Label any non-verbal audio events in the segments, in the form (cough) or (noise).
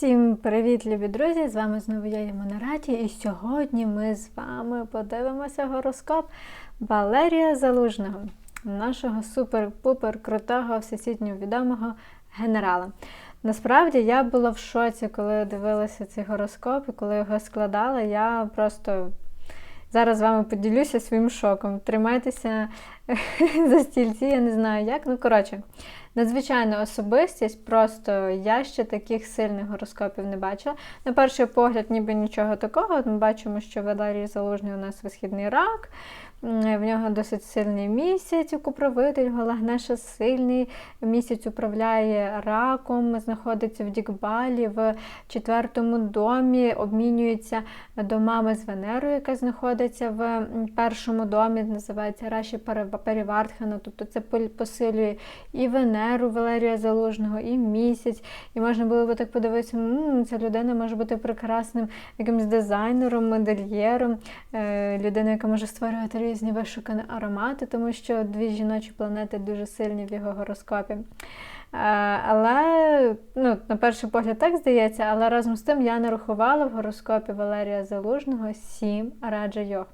Всім привіт, любі друзі! З вами знову я Ємонараті, і сьогодні ми з вами подивимося гороскоп Валерія Залужного, нашого супер-пупер крутого, всесвітньо відомого генерала. Насправді я була в шоці, коли дивилася цей гороскоп і коли його складала. Я просто зараз з вами поділюся своїм шоком. Тримайтеся (laughs) за стільці, я не знаю як. Ну, коротше. Надзвичайна особистість, просто я ще таких сильних гороскопів не бачила. На перший погляд, ніби нічого такого. Ми бачимо, що Валерій Залужний у нас висхідний рак, в нього досить сильний місяць, управитель, Голагнеша сильний місяць управляє раком, знаходиться в Дікбалі, в четвертому домі, обмінюється домами з Венерою, яка знаходиться в першому домі, називається Раші Перевартхана, тобто це посилює і Венеру Валерія Залужного, і місяць. І можна було би так подивитися, ця людина може бути прекрасним якимось дизайнером, модельєром, е, людина, яка може створювати різні вишукані аромати, тому що дві жіночі планети дуже сильні в його гороскопі. Е, але, ну, на перший погляд, так здається, але разом з тим я нарахувала в гороскопі Валерія Залужного сім раджа йог.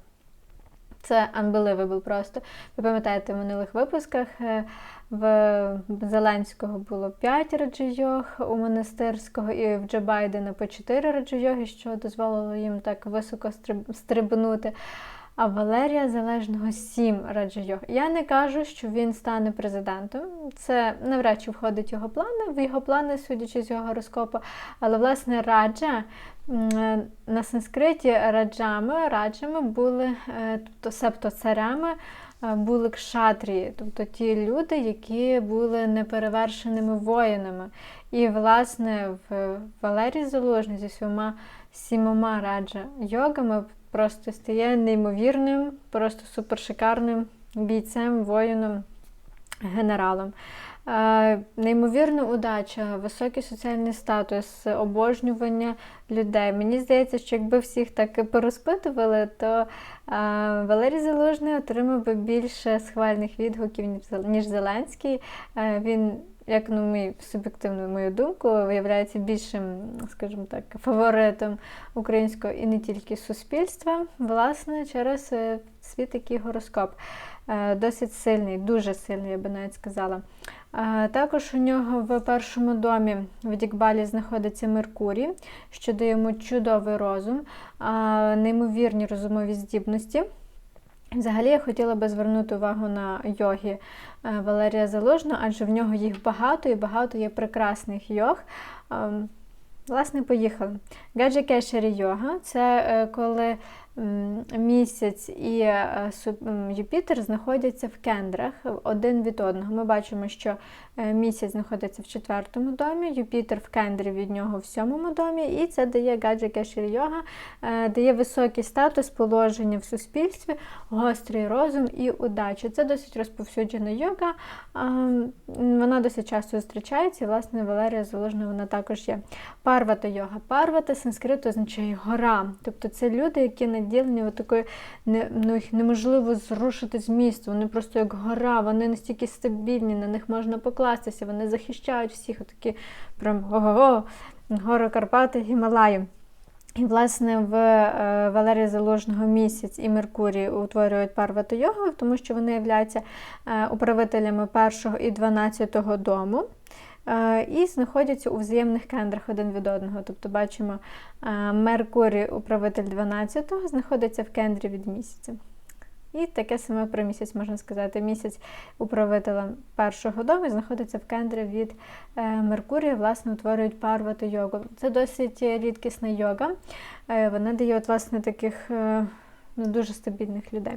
Це unbelievable просто. Ви пам'ятаєте, в минулих випусках е, в Зеленського було 5 раджийог, у монастирського і в Джо Байдена по 4 раджийоги, що дозволило їм так високо стрибнути а Валерія Залежного сім раджайог. Я не кажу, що він стане президентом. Це навряд чи входить в його плани, в його плани, судячи з його гороскопу. Але, власне, раджа на санскриті раджами, раджами були, е, тобто септо царями. Е, були кшатрії, тобто ті люди, які були неперевершеними воїнами. І, власне, в Валерії Залужний зі своїми сімома раджа йогами просто стає неймовірним, просто супершикарним бійцем, воїном, генералом. Неймовірна удача, високий соціальний статус, обожнювання людей. Мені здається, що якби всіх так порозпитували, то Валерій Залужний отримав би більше схвальних відгуків, ніж Зеленський. Він як на мій суб'єктивну мою думку, виявляється більшим, скажімо так, фаворитом українського і не тільки суспільства, власне, через е, свій такий гороскоп. Е, досить сильний, дуже сильний, я би навіть сказала. Е, також у нього в першому домі в Дікбалі знаходиться Меркурій, що дає йому чудовий розум, неймовірні розумові здібності. Взагалі я хотіла би звернути увагу на йоги е, Валерія Залужного, адже в нього їх багато і багато є прекрасних йог. Ем, власне, поїхали. Гаджа Кешері йога це коли місяць і е, Юпітер знаходяться в кендрах один від одного. Ми бачимо, що е, місяць знаходиться в четвертому домі, Юпітер в кендрі від нього в сьомому домі, і це дає гаджа йога, е, дає високий статус положення в суспільстві, гострий розум і удачу. Це досить розповсюджена йога, вона досить часто зустрічається, і, власне, Валерія Заложна вона також є. Парвата йога. Парвата санскриту означає гора. Тобто це люди, які наділені такою, не, ну, їх неможливо зрушити з місця. Вони просто як гора, вони настільки стабільні, на них можна покластися, вони захищають всіх, отакі прям ого-го, гори Карпати, Гімалаї. І, власне, в е, Валерії Заложного місяць і Меркурій утворюють парвату йогу, тому що вони являються е, управителями першого і дванадцятого дому. Е, і знаходяться у взаємних кендрах один від одного. Тобто бачимо, Меркурій, управитель 12-го, знаходиться в кендрі від місяця. І таке саме про місяць можна сказати. Місяць управителя першого дому знаходиться в кендрі від е, Меркурія, власне, утворюють парвату йогу. Це досить рідкісна йога. Е, вона дає от, власне, таких ну, дуже стабільних людей.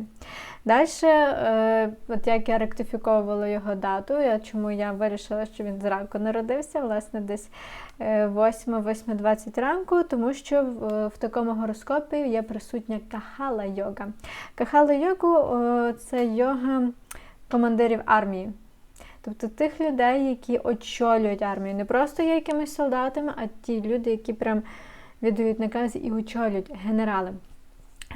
Далі, е, от як я ректифіковувала його дату, я, чому я вирішила, що він зранку народився, власне, десь 8-8.20 е, ранку, тому що в, в такому гороскопі є присутня кахала йога. Кахала йогу це йога командирів армії. Тобто тих людей, які очолюють армію. Не просто є якимись солдатами, а ті люди, які прям віддають накази і очолюють генерали.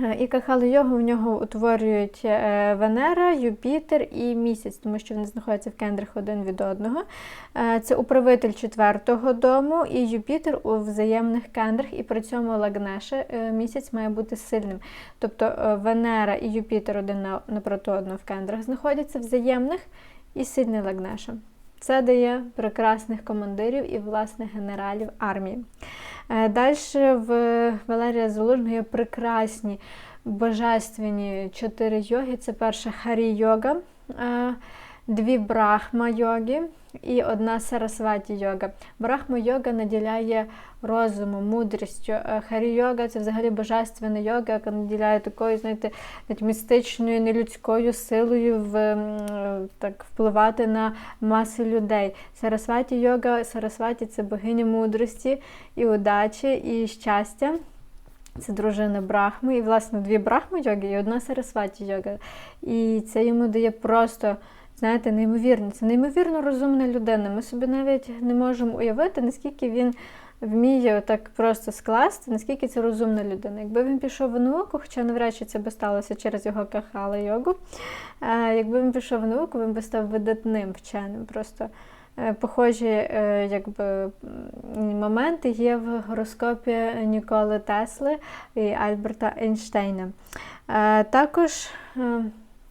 Е, і кахали йогу в нього утворюють е, Венера, Юпітер і місяць, тому що вони знаходяться в кендрах один від одного. Е, це управитель четвертого дому і Юпітер у взаємних кендрах, і при цьому Лагнеша місяць має бути сильним. Тобто Венера і Юпітер один напроти одного в кендрах знаходяться взаємних і сильний Лагнеша. Це дає прекрасних командирів і власних генералів армії. Е, Далі в Валерія Залужного є прекрасні божественні чотири йоги. Це перша харі йога, е, дві брахма йоги і одна сарасваті йога. Брахма йога наділяє розумом, мудрістю. Е, харі йога це взагалі божественна йога, яка наділяє такою, знаєте, містичною, нелюдською силою в, так, впливати на маси людей. Сарасваті йога, Сарасваті це богиня мудрості і удачі, і щастя. Це дружина Брахми, і, власне, дві брахми йоги і одна Сарасваті йога. І це йому дає просто знаєте, неймовірно. Це неймовірно розумна людина. Ми собі навіть не можемо уявити, наскільки він вміє так просто скласти, наскільки це розумна людина. Якби він пішов в науку, хоча навряд чи це би сталося через його кахала йогу, е, якби він пішов в науку, він би став видатним вченим. Просто е, похожі е, якби, моменти є в гороскопі Ніколи Тесли і Альберта Ейнштейна. Також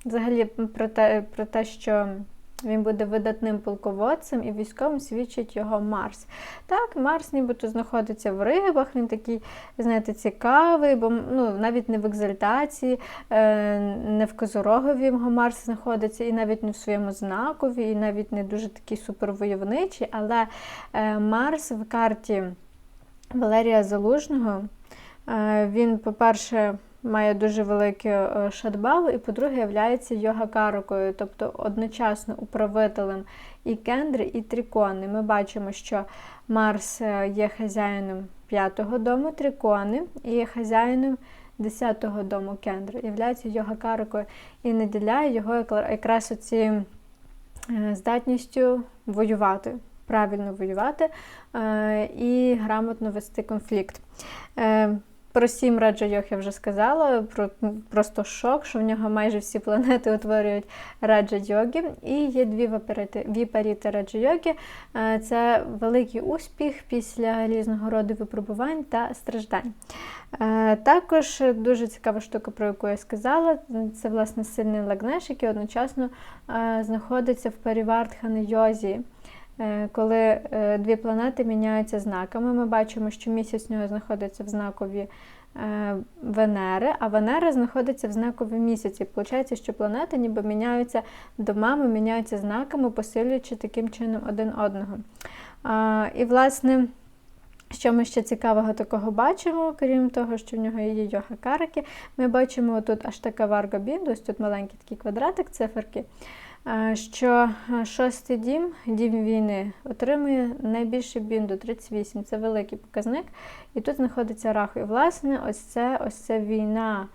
Взагалі, про те, про те, що він буде видатним полководцем і військовим свідчить його Марс. Так, Марс нібито знаходиться в рибах, він такий, знаєте, цікавий, бо ну, навіть не в екзальтації, е, не в Козорогові його Марс знаходиться, і навіть не в своєму знакові, і навіть не дуже такий супервойовничий, але е, Марс в карті Валерія Залужного, е, він, по-перше, має дуже великий е, шадбал, і, по-друге, являється йога-карокою, тобто одночасно управителем і кендри, і трикони. Ми бачимо, що Марс е, є хазяїном п'ятого дому трикони і є хазяїном десятого дому кендри, являється йога-карокою і наділяє його якраз оці е, здатністю воювати. Правильно воювати і грамотно вести конфлікт. Про сім раджа-йог я вже сказала, про просто шок, що в нього майже всі планети утворюють раджа-йоги. І є дві віпаріти раджа-йоги. Е, це великий успіх після різного роду випробувань та страждань. Е, також дуже цікава штука, про яку я сказала, це власне сильний лагнеш, який одночасно е, знаходиться в перівардхани йозі. Е, коли е, дві планети міняються знаками, ми бачимо, що місяць у нього знаходиться в знакові е, Венери, а Венера знаходиться в знакові місяці. Получається, що планети ніби міняються домами, міняються знаками, посилюючи таким чином один одного. І, власне, що ми ще цікавого такого бачимо, крім того, що в нього є йога караки, ми бачимо тут аж така варга бінду, ось тут маленький такий квадратик циферки що шостий дім, дім війни, отримує найбільший бінду 38. Це великий показник. І тут знаходиться раху. І, власне, ось це ось це війна.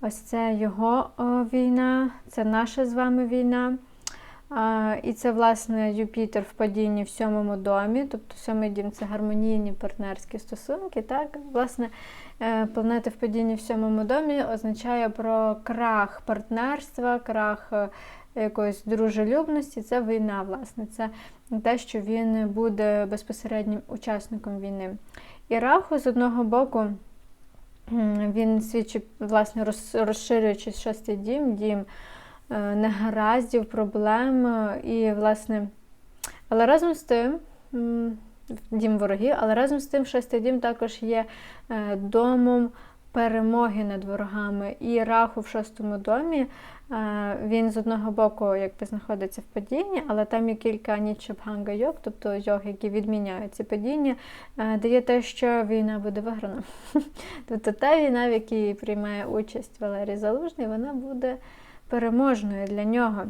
Ось це його війна, це наша з вами війна. І це, власне, Юпітер в падінні в сьомому домі, тобто сьомий дім це гармонійні партнерські стосунки. Так, власне, е, планета в падінні в сьомому домі означає про крах партнерства, крах е, якоїсь дружелюбності, це війна, власне, це те, що він буде безпосереднім учасником війни. І Раху, з одного боку, він свідчить, власне, розширюючись шостий дім, дім е, негараздів, проблем. І, власне, але разом з тим, дім ворогів, але разом з тим, шостий дім також є е, домом перемоги над ворогами. І раху в шостому домі він з одного боку якби знаходиться в падінні, але там є кілька нічабганга йог, тобто йог, які відміняють ці падіння, дає те, що війна буде виграна. (laughs) Тобто та війна, в якій приймає участь Валерій Залужний, вона буде переможною для нього.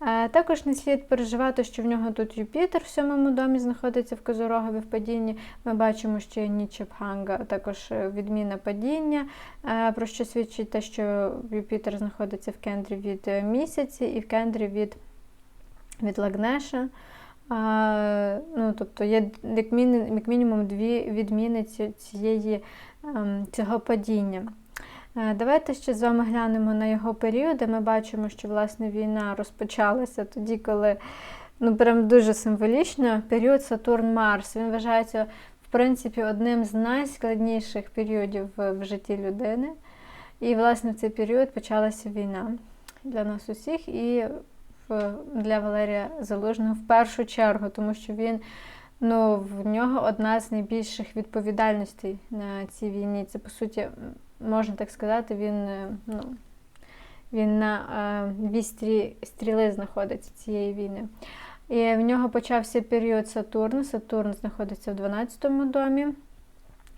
Е, також не слід переживати, що в нього тут Юпітер в сьомому домі знаходиться в Козорогові в падінні. Ми бачимо, що є Нічепханга, також е, відміна падіння, е, про що свідчить те, що Юпітер знаходиться в кендрі від місяці і в кендрі від, від Лагнеша. А, ну, Тобто є як мінімум дві відміни цієї, ем, цього падіння. Е, Давайте ще з вами глянемо на його періоди. Ми бачимо, що власне війна розпочалася тоді, коли ну прям дуже символічно період Сатурн-Марс. Він вважається в принципі одним з найскладніших періодів в житті людини. І, власне, в цей період почалася війна для нас усіх і для Валерія Залужного в першу чергу, тому що він ну, в нього одна з найбільших відповідальностей на цій війні. Це, по суті, можна так сказати, він, е, ну, він на е, вістрі стріли знаходиться цієї війни. І в нього почався період Сатурну. Сатурн знаходиться в 12-му домі.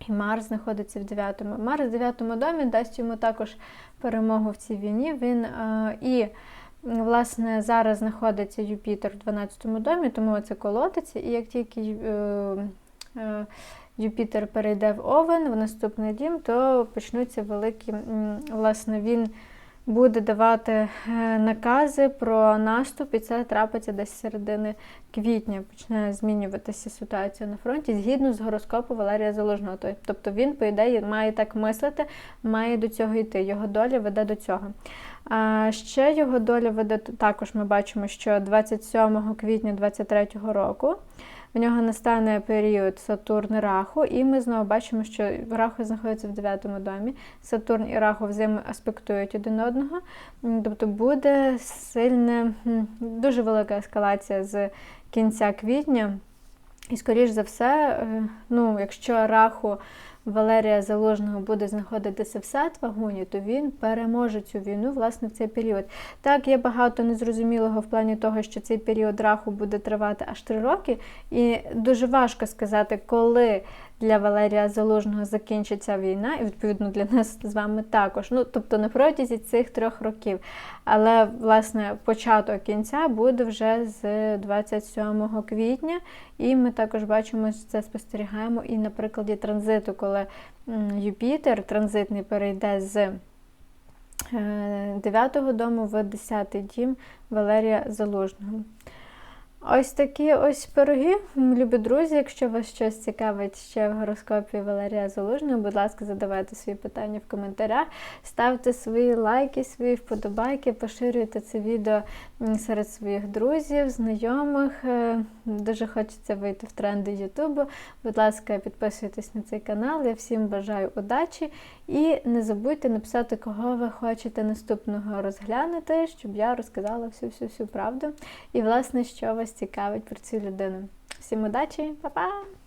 І Марс знаходиться в 9-му. Марс в 9-му домі дасть йому також перемогу в цій війні. Він е, і власне зараз знаходиться Юпітер в 12-му домі, тому це колотиться. І як тільки е, е, Юпітер перейде в Овен в наступний дім, то почнуться великі, власне, він буде давати е, накази про наступ, і це трапиться десь середини квітня. Почне змінюватися ситуація на фронті згідно з гороскопу Валерія Залужного. Тобто він, по ідеї, має так мислити, має до цього йти. Його доля веде до цього. А ще його доля веде також. Ми бачимо, що 27 квітня 2023 року. В нього настане період Сатурн Раху, і ми знову бачимо, що Раху знаходиться в 9 домі. Сатурн і Раху взаємоаспектують один одного. Тобто буде сильна, дуже велика ескалація з кінця квітня. І, скоріш за все, е, ну, якщо Раху Валерія Залужного буде знаходитися в Сатвагуні, то він переможе цю війну власне в цей період. Так, є багато незрозумілого в плані того, що цей період раху буде тривати аж три роки, і дуже важко сказати, коли для Валерія Залужного закінчиться війна, і відповідно для нас з вами також. Ну, тобто на протязі цих трьох років. Але власне початок кінця буде вже з 27 квітня, і ми також бачимо, що це спостерігаємо і на прикладі транзиту, коли Юпітер транзитний перейде з 9 дому в 10 дім Валерія Залужного. Ось такі ось пироги, любі друзі. Якщо вас щось цікавить ще в гороскопі Валерія Залужного, будь ласка, задавайте свої питання в коментарях, ставте свої лайки, свої вподобайки, поширюйте це відео серед своїх друзів, знайомих. Е, Дуже хочеться вийти в тренди Ютубу. Будь ласка, підписуйтесь на цей канал. Я всім бажаю удачі і не забудьте написати, кого ви хочете наступного розглянути, щоб я розказала всю-всю-всю правду. І, власне, що вас цікавить про цю людину. Всім удачі, па-па!